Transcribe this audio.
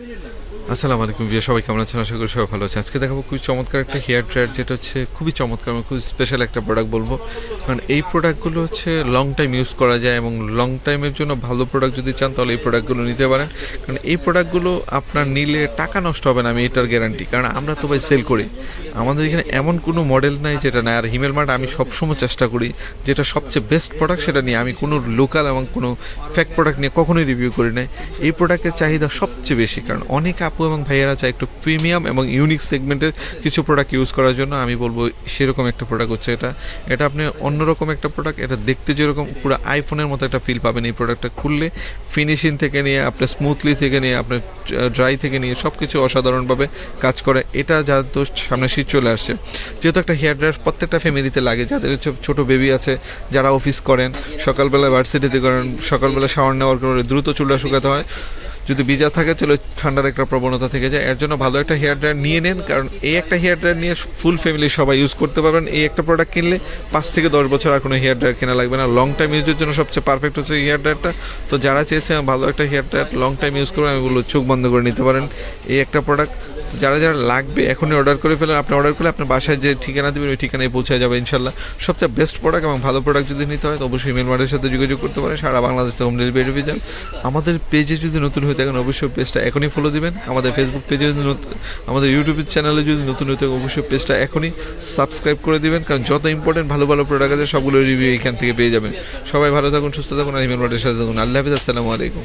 verirler. আসসালামু আলাইকুম Villa সবাই কেমন আছেন? আশা করি সবাই ভালো আছে আজকে দেখাবো খুবই চমৎকার একটা হেয়ার ড্রায়ার যেটা হচ্ছে খুবই চমৎকার এবং খুবই স্পেশাল একটা প্রোডাক্ট বলব। কারণ এই প্রোডাক্টগুলো হচ্ছে লং টাইম ইউজ করা যায় এবং লং টাইমের জন্য ভালো প্রোডাক্ট যদি চান, তাহলে এই প্রোডাক্টগুলো নিতে পারেন। কারণ এই প্রোডাক্টগুলো আপনার নিলে টাকা নষ্ট হবে না, আমি এটার গ্যারান্টি কারণ আমরা তো ভাই সেল করি। আমাদের এখানে এমন কোনো মডেল নাই যেটা নাই। আর হিমেল মার্ট আমি সবসময় চেষ্টা করি, যেটা সবচেয়ে বেস্ট প্রোডাক্ট সেটা নিয়ে। আমি কোনো লোকাল এবং কোনো ফ্যাক প্রোডাক্ট নিয়ে কখনোই রিভিউ করি নাই। এই প্রোডাক্টের চাহিদা সবচেয়ে বেশি, কারণ অনেক আপু এবং ভাইয়েরা চায় একটু প্রিমিয়াম এবং ইউনিক সেগমেন্টের কিছু প্রোডাক্ট ইউজ করার জন্য। আমি বলব সেরকম একটা প্রোডাক্ট হচ্ছে এটা। এটা আপনি অন্যরকম একটা প্রোডাক্ট এটা দেখতে যেরকম পুরো আইফোনের মতো একটা ফিল পাবেন এই প্রোডাক্টটা খুললে ফিনিশিং থেকে নিয়ে, আপনার স্মুথলি থেকে নিয়ে, আপনার ড্রাই থেকে নিয়ে সব কিছু অসাধারণভাবে কাজ করে। এটা যার তো সামনে শীত চলে আসছে। যেহেতু একটা হেয়ার ড্রায়ার প্রত্যেকটা ফ্যামিলিতে লাগে, যাদের হচ্ছে ছোটো বেবি আছে, যারা অফিস করেন, সকালবেলা ভার্সিটিতে করেন, সকালবেলা শাওয়ার নেওয়ার পরে দ্রুত চুলটা শুকাতে হয়। যদি ভিজা থাকে চলে ঠান্ডার একটা প্রবণতা থেকে যায়। এর জন্য ভালো একটা হেয়ার ড্রায়ার নিয়ে নেন, কারণ এই একটা হেয়ার ড্রায়ার নিয়ে ফুল ফ্যামিলি সবাই ইউজ করতে পারবেন। এই একটা প্রোডাক্ট কিনলে পাঁচ থেকে দশ বছর আর কোনো হেয়ার ড্রায়ার কেনা লাগবে না। লং টাইম ইউজের জন্য সবচেয়ে পারফেক্ট হচ্ছে হেয়ার ড্রায়ারটা তো যারা চেয়েছে ভালো একটা hair dryer long time use করবেন, আমি বলব চোখ বন্ধ করে নিতে পারেন। এই একটা প্রোডাক্ট যারা যারা লাগবে, এখনই অর্ডার করে ফেলেন। আপনি অর্ডার করলে আপনার বাসায় যে ঠিকানা দেবেন, ওই ঠিকানায় পৌঁছে যাবে ইনশাল্লাহ সবচেয়ে বেস্ট প্রোডাক্ট এবং ভালো প্রোডাক্ট যদি নিতে হয়, তো অবশ্যই মেল মার্টের সাথে যোগাযোগ করতে পারেন। সারা বাংলাদেশ হোম ডেলিভারি পেয়ে যান আমাদের পেজে যদি নতুন হয়ে থাকেন, অবশ্যই পেজটা এখনই ফলো দিবেন। আমাদের ফেসবুক পেজে যদি আমাদের ইউটিউব চ্যানেলে যদি নতুন হয়ে থাকে অবশ্যই পেজটা এখনই সাবস্ক্রাইব করে দিবেন। কারণ যত ইম্পর্টেন্ট ভালো ভালো প্রোডাক্ট আছে, সবগুলো রিভিউ এখান থেকে পেয়ে যাবেন। সবাই ভালো থাকুন, সুস্থ থাকুন, আর ইমেল মার্টের সাথে থাকুন। আল্লাহ হাফিজ, আসসালামু আলাইকুম।